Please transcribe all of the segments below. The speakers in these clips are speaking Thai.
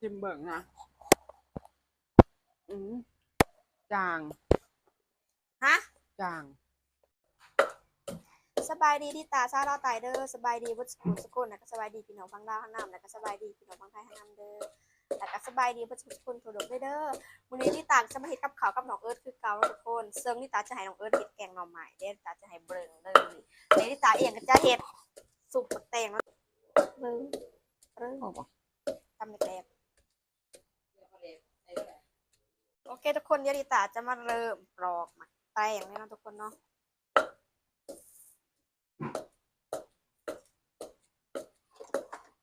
ชิมเบิ่งนะอืมจางฮะจาง สบายดีที่ตาซาลาไตเด้อสบายดีบุตรสกุลสกุลแล้วก็สบายดีพี่น้องพังดาวพังน้ำแล้วก็สบายดีพี่น้องพังไทยพังน้ำเด้อแล้วก็สบายดีบุตรสกุลทั่วโลกด้วยเด้อมื้อนี้ที่ตาจะมาเฮ็ดกับข้าวกับน้องเอิร์ธคือเก่าแล้วทุกคนเซิงที่ตาจะให้น้องเอิร์ธเฮ็ดแกงหน่อไม้เด้อตาจะให้เบิ่งเลยในที่ตาเองก็จะเฮ็ดสุกปักแตงแล้วเบิ่งเบิ่งออกปะทำแรกๆโอ เคทุกคนเดี๋ยวดิตาจะมาเริ่มปลอกหมักแตงเลยเนะทุกคนเนาะ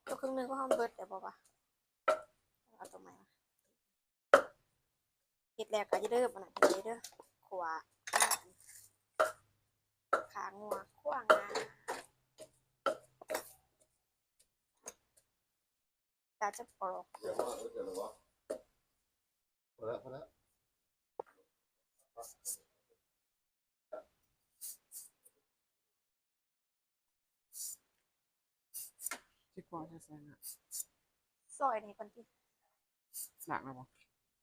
ตัวครึ่งหนึงก็ห้องเบิร์ดเดี๋ยวบอกว่าเอาตัวใหม่มาเห็ดแล้วก็จะเริ่มมันนะเห็ดเด้อขวาขางัวขวางาตาจะปลอกพอแล้วพอแล้ว ชิคกวาจะแซงอะซอยในคนที่หนักนะปะ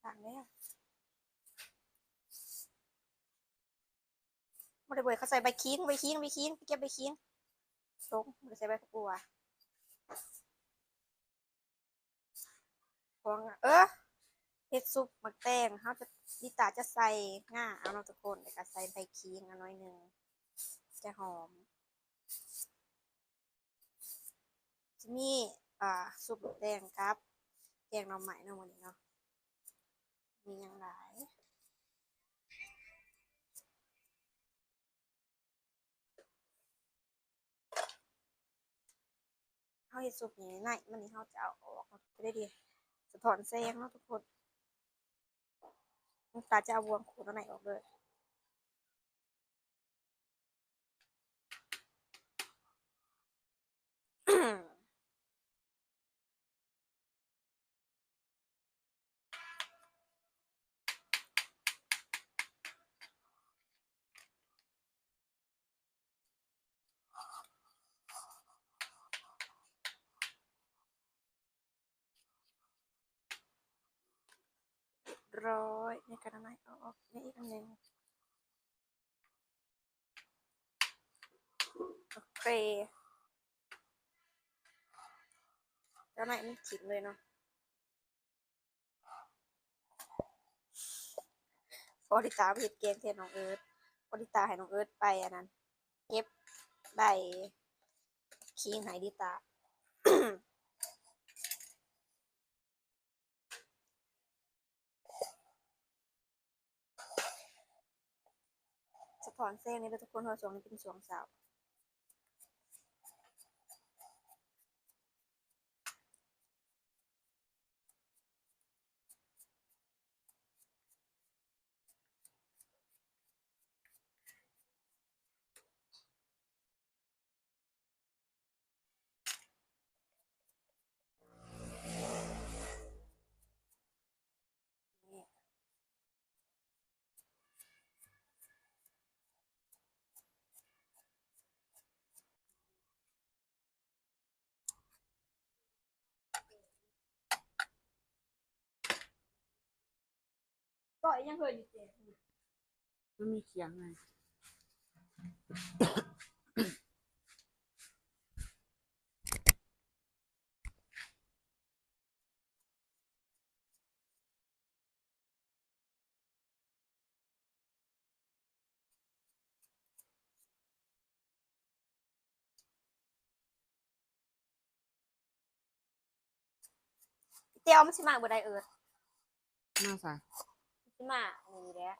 ต่างแล้วไม่ได้เบิดเขาใส่ใบคิงใบคิงใบคิงเก็บใบคิงลงไม่ได้ใส่ใบกระปัวพวงเออ เฮ็ดซุปหมักแตงเขาจะดิตาจะใส่ง่าเอาเนาะทุกคนแล้วก็ใส่ใบคิงอันน้อยหนึ่งจะหอมจะมีอ่าซุปหมักแตงครับแกงหน่อไม้เนาะวันนี้เนาะมีอย่างไรเขาเห็ดสุกอย่างนี้ไหนมันนี่เขาจะเอาออกจะได้ดีสะท้อนแสงเนาะทุกคน ตาจะเอาบวงขูดอันไหนออกเลย ร้อยในกระไม้เอาออกในอีกอันหนึ่งโอเคกระไม้มันขิดเลยเนาะพอดิตาไปเห็ดเกงเทนน้องเอิร์ธพอดิตาให้น้องเอิร์ธไปอันนั้นเก็บใบคิงให้ดิตา สะท้ อนแสงในทุกคนเพราสวงนี้เป็นสวงสาวนี่ ก็ยังเคยอยู่เจ๊มันมีเคียงไงเจ้ามันสิมาบ่ได้เอิดมาใส่มันสิ มานี่แหละ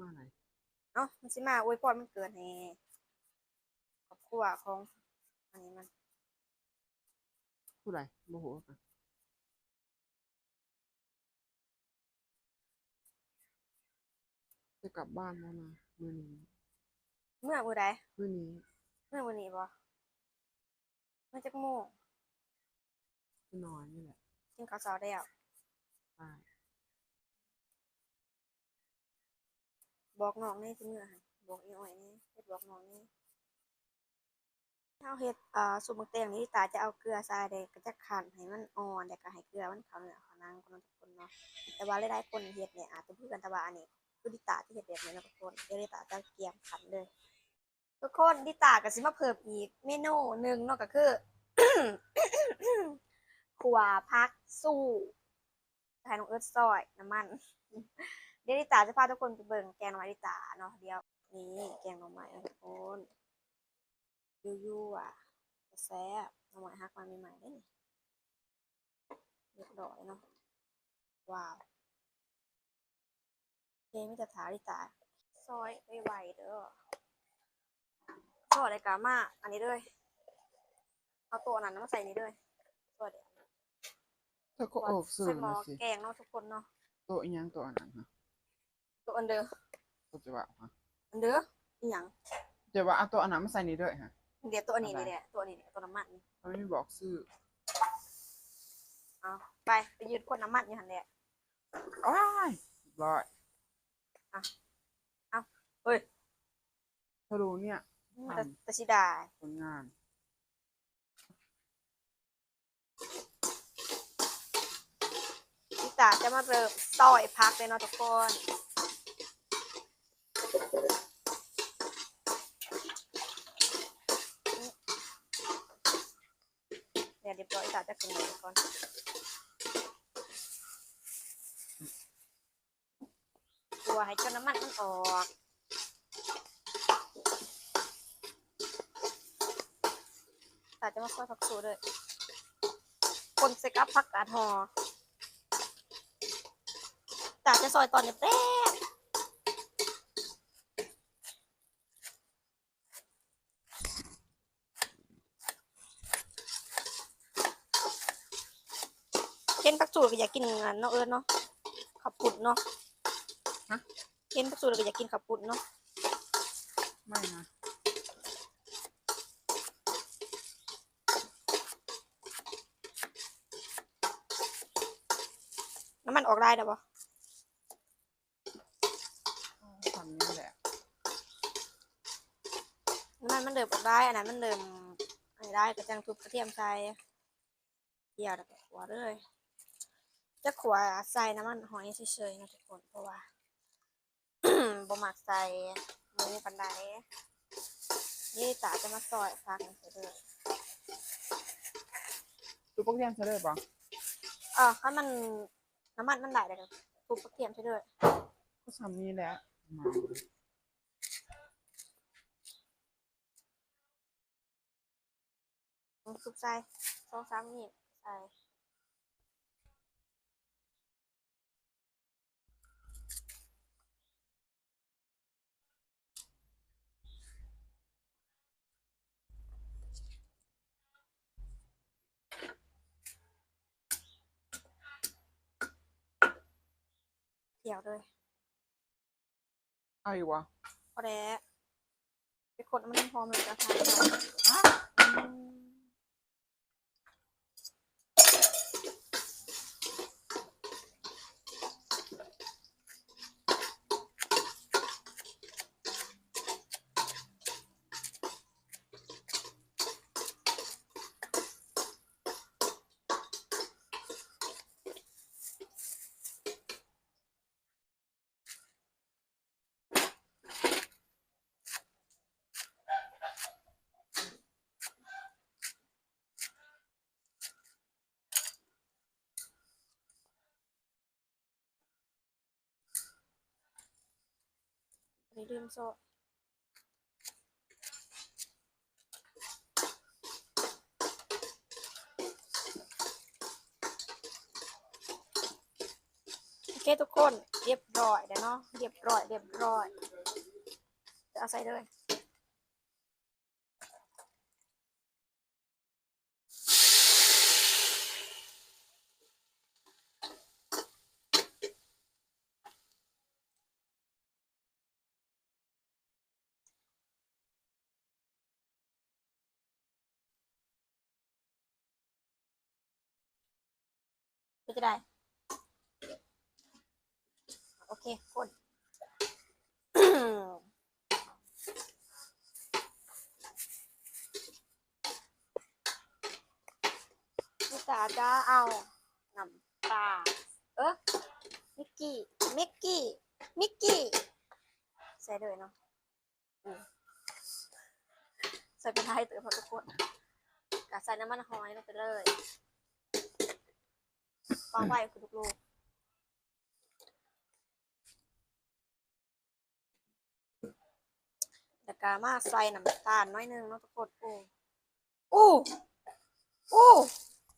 มาไหนเอ้ามันสิมาอวยพรมันเกิดให้ครอบครัวของอันนี้มันผู้ใดโมโหกันจะกลับบ้านแล้วนะมือนี้เมื่อมื้อใดมือนี้เมื่อมื้อนี้บ่เมื่อจักโมงจะนอนนี่แหละกินข้าวเช้าแล้วใช่ บอกน้องนี่สิเมื่อหั่นบอกอีอ้อยนี่เฮ็ดบอกน้องนี่เอาเฮ็ดอ่าสูตรหมักแตงนี่ตาจะเอาเกลือใส่เด้ก็จะคั่นให้มันอ่อนแล้วก็ให้เกลือมันเข้าเนื้อเข้านังคนทุกคนเนาะแต่ว่าหลายๆคนเฮ็ดเนี่ยอาจจะพูดกันแต่ว่าอันนี้คือดิตาที่เฮ็ดแบบนี้เนะทุกคนเดี๋ยวดิตาจะเกียมขันเลยทุกคนดิตาก็สิมาเพิ่มอีกเมนูหนึ่งเนาะก็คือขัวพักสู้ใส่น้องเอิร์ธซอยน้ำมัน เดี๋ยวดิตาจะพาทุกคนไปเบิ่งแกงหน่อไม้ดิตาเนาะเดี๋ยวนี่แกงหน่อไม้นะทุกคนยูยูอะจะแซ่บหน่อไม้ฮักมาใหม่ๆได้นี่เรียบร้อยเนาะว้าวเพลงมิตรถาดิตาซอยไวๆเด้อซอยอะไรกามาอันนี้เลยเอาตัวนั้นมาใส่นี่เลยซอยเดี๋ยวเธอก็ออกสื่ใส่อหม้อนะสิแกงเนาะทุกคนเนาะตัวอีหยังตัวอันนั้นฮะ ตัวอันเดอร์ตัวจะว่าฮะอันเดอร์อีหยังจะว่าเอาตัวอันนั้นมาใส่นี่ด้วยฮะเดี๋ยวตัวอันนี้นี่แหละตัวอันนี้เนี่ยตัวน้ำมันนี่มันไม่บอกชื่อเอาไปไปยืนคนน้ำมันอยู่หันแหละอ้ายร้อยเฮ้ยเธอรู้เนี่ยแต่แต่ชิดาผลงานพี่ตาจะมาเริ่มซอยพักเลยเนาะทุกคน เดี๋ยวเรียบร้อยพี่ตาจะกวนก่อนตัวให้จนน้ำมันมันออกตาจะมาซอยผักสูด้วยคนเซกับผักกาดหอตาจะซอยตอนเนี้ยแป๊บ นผักสูก็อยากกินอันเนาะเอิญเนาะขับปุ่นเนาะฮะเห็นผักสูก็อยากกินขับปุ่นเนาะไม่นะน้ำมันออกได้เด้อบ่ทำนี่แหละน้ำมันมันเดิมออกได้อันนั้นมันเดิมอันนี้ได้กระจังทุบกระเทียมใส่เกี่ยวแล้วก็ขัวเลย จะขัวใส่น้ำมันหอยเฉยๆนะทุกคนเพราะว่าบ่มักใส่หมูปันไดนี่ตาจะมาซอยพักใส่เลยตัวพวกเรียนเธอเลยปะเออถ้ามันน้ำมันมันได้เลยกันทุบกระเทียมใช่ด้วยก็ทำนี่แหละมาทุบใส่สองสามนี่ใส่ กี่ยวเลยเอาอีกวะพอแล้วไปกดน้ำมันพร้อมเลยจะทา นอืมอันนี้ลืมโซ่โอเคทุกคนเรียบร้อยแล้วเนาะเรียบร้อยเรียบร้อยจะเอาใส่เลย นี่ก็ได้ โอเคกดนี่กาจะเอาน้ำปลาเออมิกกี้ มิกกี้ มิกกี้ ใส่ด้วยเนาะใส่เป็นไทยเต๋อพอทุกคนกาใส่น้ำมันหอยลงไปเลย วางไว้คือลูกแล้วก็มาใส่น้ำตาลน้อยนึงเนาะทุกคนโอ้โอ้โอ้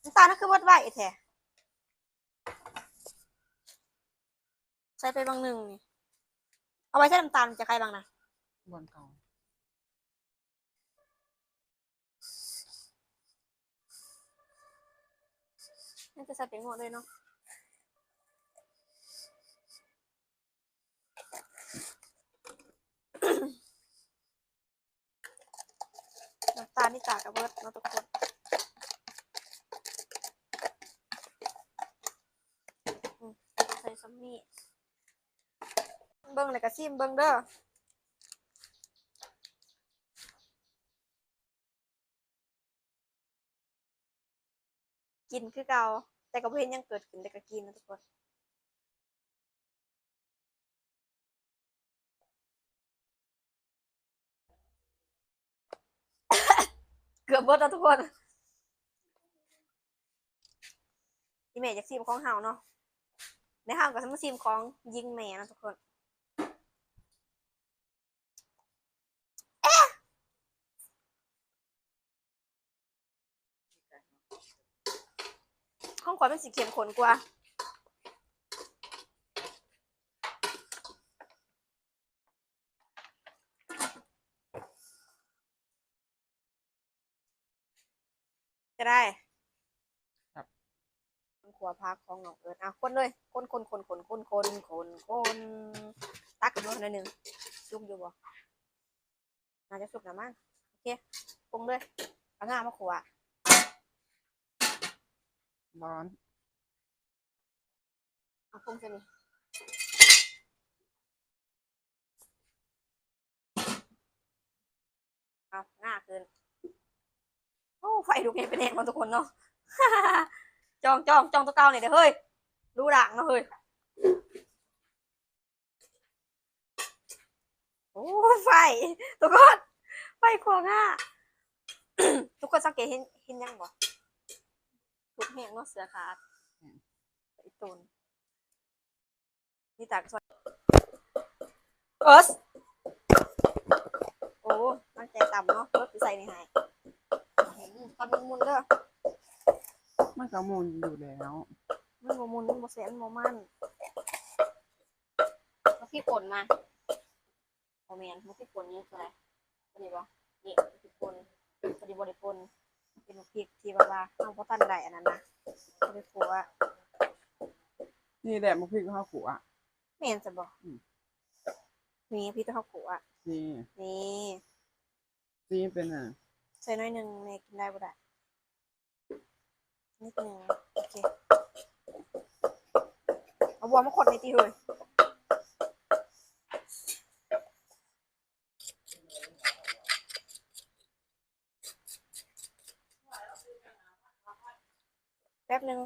น้ำตาลนั่นคือวัดไว้แท้ใส่ไปบางหนึ่งนี่เอาไว้ใส่น้ำตาลจะใครบางนะบนเก่า น่าจะใส่เป็นหัวเลยเนาะน้ำตาลนี่ตากกับเบิร์ดเนาะทุกคนใส่ซัมนี่เบิ้งเลยกระซิมเบิ้งเด้อ กินคือเก่าแต่ก็บ่เห็นหยังเกิดขึ้นแต่ก็กินนะทุกคน เกือบเบิดแล้วทุกคนอีเมจจากซีมของเฮาเนาะในเฮากับสมซีมของยิงแม่เนาะทุกคน ห้องขวาเป็นสีเขียนขนกว่าจะได้ครับขัวพักของน้องเอิญอะคนเลย คนคนคนคนคนคนคนคนตักกันด้วยหน่อยหนึ่งสุกอยู่บ่น่าจะสุกนะมั้งโอเคปรุงเลยเอาหน้ามาขัว ร้อนเอาปรุงจะนี่เอาหน้าคืนโอ้ไฟลุกเองเป็นเองมาทุกคนเนาะจองจองจองตัวเก่าหน่ยเดี๋ยวเฮ้ยรู้ด่างเนาะเฮ้ยโอ้ไฟทุกคนไฟขวางอะทุกคนสังเกตเห็นเห็นยังบ่ ทุกแห้งเนาะเสือขาดไอตุนนี่ตากสวยเอิสโอ้ตั้งใจต่ำเนาะรถไปใส่ในหายตอนมันมุนเด้อมันก็มูลอยู่แล้วมันบ่มุนมันบ่เสียมันมันมาพี่ปนมาโอเมนมาพี่ปนนี่คืออะไรพอดีบ่นี่พี่ปนพอดีบ่ได้ป่น เป็นพริกที่แบบว่าเอาบ่ทันได้อันนั้นนะบ่ได้ขัวนี่แหละมันพริกข้าวขัว แม่นจะบ่อืม นี่พี่ต้องขัวนี่นี่นี่เป็นอะใส่น้อยหนึงแม่กินได้บ่ได้นิดหนึงโอเคเอาบัวมาขดในตีเฮ้ย แป๊บหนึง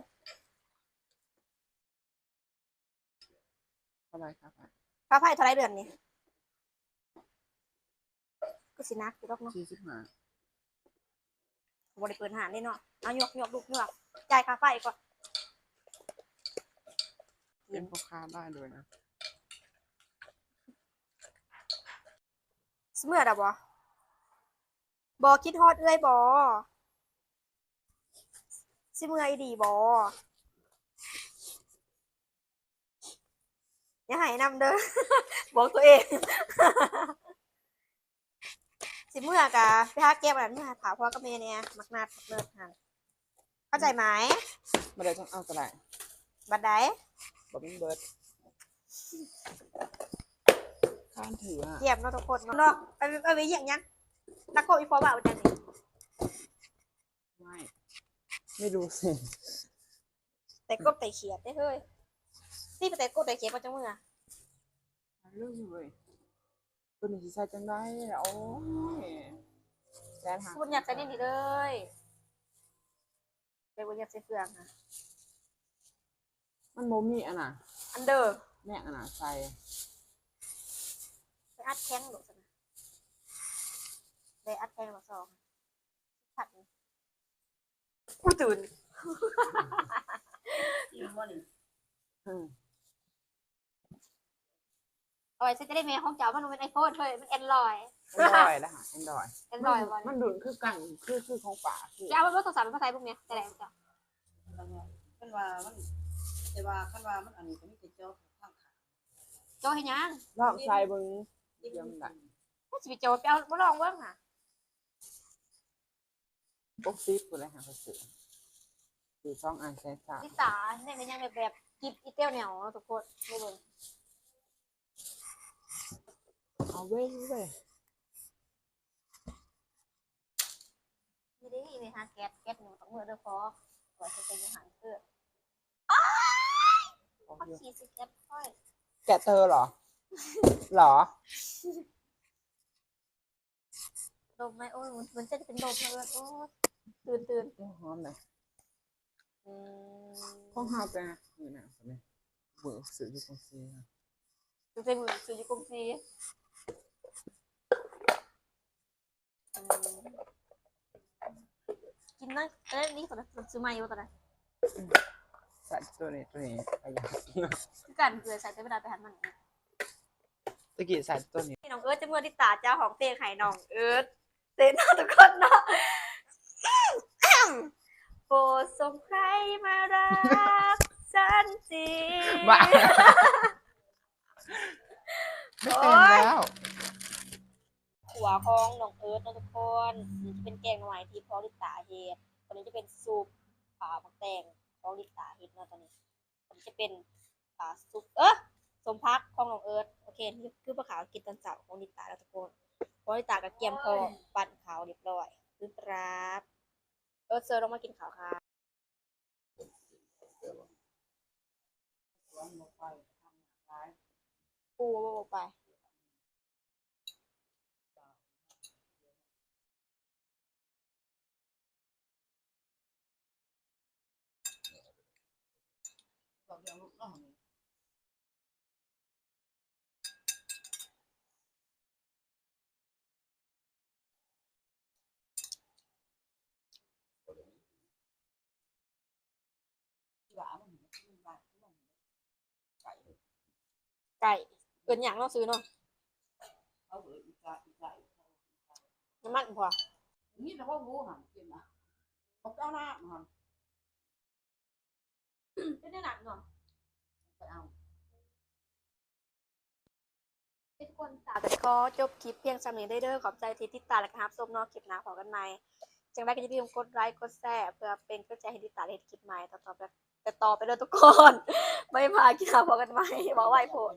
อะไรครับฟ้าไผ่เท่าไรเดือนนี่ก็สินักอยู่ดอกเนาะสี่สิบห้าบริเปิดหารได้เนาะเอาหยกหยกลูกหยกจ่ายค่าไฟก่อนเป็นพ่อค้าได้เลยนะเมื่อดะบอบอคิดฮอดเอ้ยบอสิเมื่ออีดีบอ อย่าใหายนำเด้อ บอกตัวเอง สิเมื่อกะไปหาเก็บอะไรเมื่อหาถามพ่อกับแม่เนี่ยมักนัดมักเนิดหันเข้าใจไหมไม่ได้ต้องเอากระไรบัดใดบอกเป็นเบิร์ดข้านถืออะเกียบเนาะทุกคนเนาะไปไปไปไปเยี่ยงยังนักโกอีฟอบ่าวจังนี่ไม่ ไม่รู้สิ แต่กบแต่เขียดได้เฮ้ย นี่ไปแต่กบแต่เขียดมาจังมืออะเรื่องเลยตัวนี้สิใส่จังได้โอ้ยแล้วหาคุณอยากใส่นี่นี่เลยไปบนยัดใส่เฟืองค่ะมันโมมีอันน่ะ อันเดอร์แม่อันน่ะใส่ไปอัดแข้งหนูสินะไปอัดแข้งมาสองผัดนี่กูตื่น อืมเอาไว้ฉันจะได้เมย์ห้องเจ้ามันเป็นไอโฟนเฮ้ยมันแอนดรอยแอนดรอยนะฮะแอนดรอยแอนดรอยบอลมันดุนคือกันคือคือของป่าคือจะเอาไว้โทรศัพท์เป็นภาษาพวกเนี้ยแต่แหละจ้ะคันว่ามันแต่ว่าคันว่ามันอันนี้ก็มีแต่เจ้าข้างขาโจเห็นยังลองใส่เบิ่งที่เยี่ยมได้ถ้าสิไปโจไปเอามาลองเบิ้งค่ะปกติกูเลยหาเขาซื้อซื้อช่องอันใส่สามที่ตาเนี่ยมันยังแบบแบบกิบอีเตี้ยวเหนียวเนาะทุกคนไม่เบิ้ง เอาเว้ยเว้ยไม่ได้มีหาแก๊สแก๊สหนึ่งต้องมือเด้อพอก่อนจะไปยังหันเสื้อเอาพักเยอะชีสแก๊สค่อยแกะเตอเหรอ เหรอ ดมไหมโอ้ยมันมันจะเป็นดมเลยโอ้ยตื่นตื่นโอ้หอมเลยอืมของหาแต่มือหนังใช่ไหมมือซื้ออยู่ตรงซีนะดูใจมือซื้ออยู่กรุงศรีอืม กินนะเอ้ยนี่ตอนนั้นซื้อมาอยู่ตอนนั้นใส่ตัวนี้ตัวนี้ประหยัดคือกันเกลือใส่แต่เวลาไปหันมันตะกี้ใส่ตัวนี้พี่น้องเอิร์ธจะเมื่อที่ตาเจ้าของเพลงไห้น้องเอิร์ธเต้นหน้าทุกคนเนาะโปรดส่งใครมารักฉันจริงบ้าไม่เต็มแล้ว ขัวของน้องเอิร์ธนะทุกคนนี่จะเป็นแกงหน่อไม้ที่พอลิตาเฮ็ดตอนนี้จะเป็นซุปป่าหมักแตงพอลิตาเฮ็ดเนาะตอนนี้ตอนนี้จะเป็นป่าซุปเออสมพักของน้องเอิร์ธโอเคนี่คือปลาขาวกินตอนเช้าของลิตาแล้วทุกคนพอลิตากับเกียมพอปั่นขาวเรียบร้อยคือครับเอิร์ธเซอร์ลงมากินขาวค่ะสวนลงไปทำร้ายปูไป บอกเรื่องลูกน้องนี่ ที่ว่ามันมันว่ามันไก่ ไก่เกินอย่างเนาะซื้อเนาะเอาเอออีกาอีกาอีกาน้ำมันพอนี่แต่ว่างูหันกินนะบอกเจ้าหน้าหันไม่ได้หนักเนาะไปเอา ทุกคนตาแต่ขอจบคลิปเพียงสำนี้ได้เด้อขอบใจที่ติดตามและครับส้มเนอกคลิปหน้าพอกันใหม่จังไรก็จะพิมพ์กดไลค์กดแชร์เพื่อเป็นกำลังใจให้ติดตามเห็นคลิปใหม่ต่อๆไป แต่ต่อไปเลยทุกคน ไม่พากินข้าวพอกันไหมบอกไว้โพด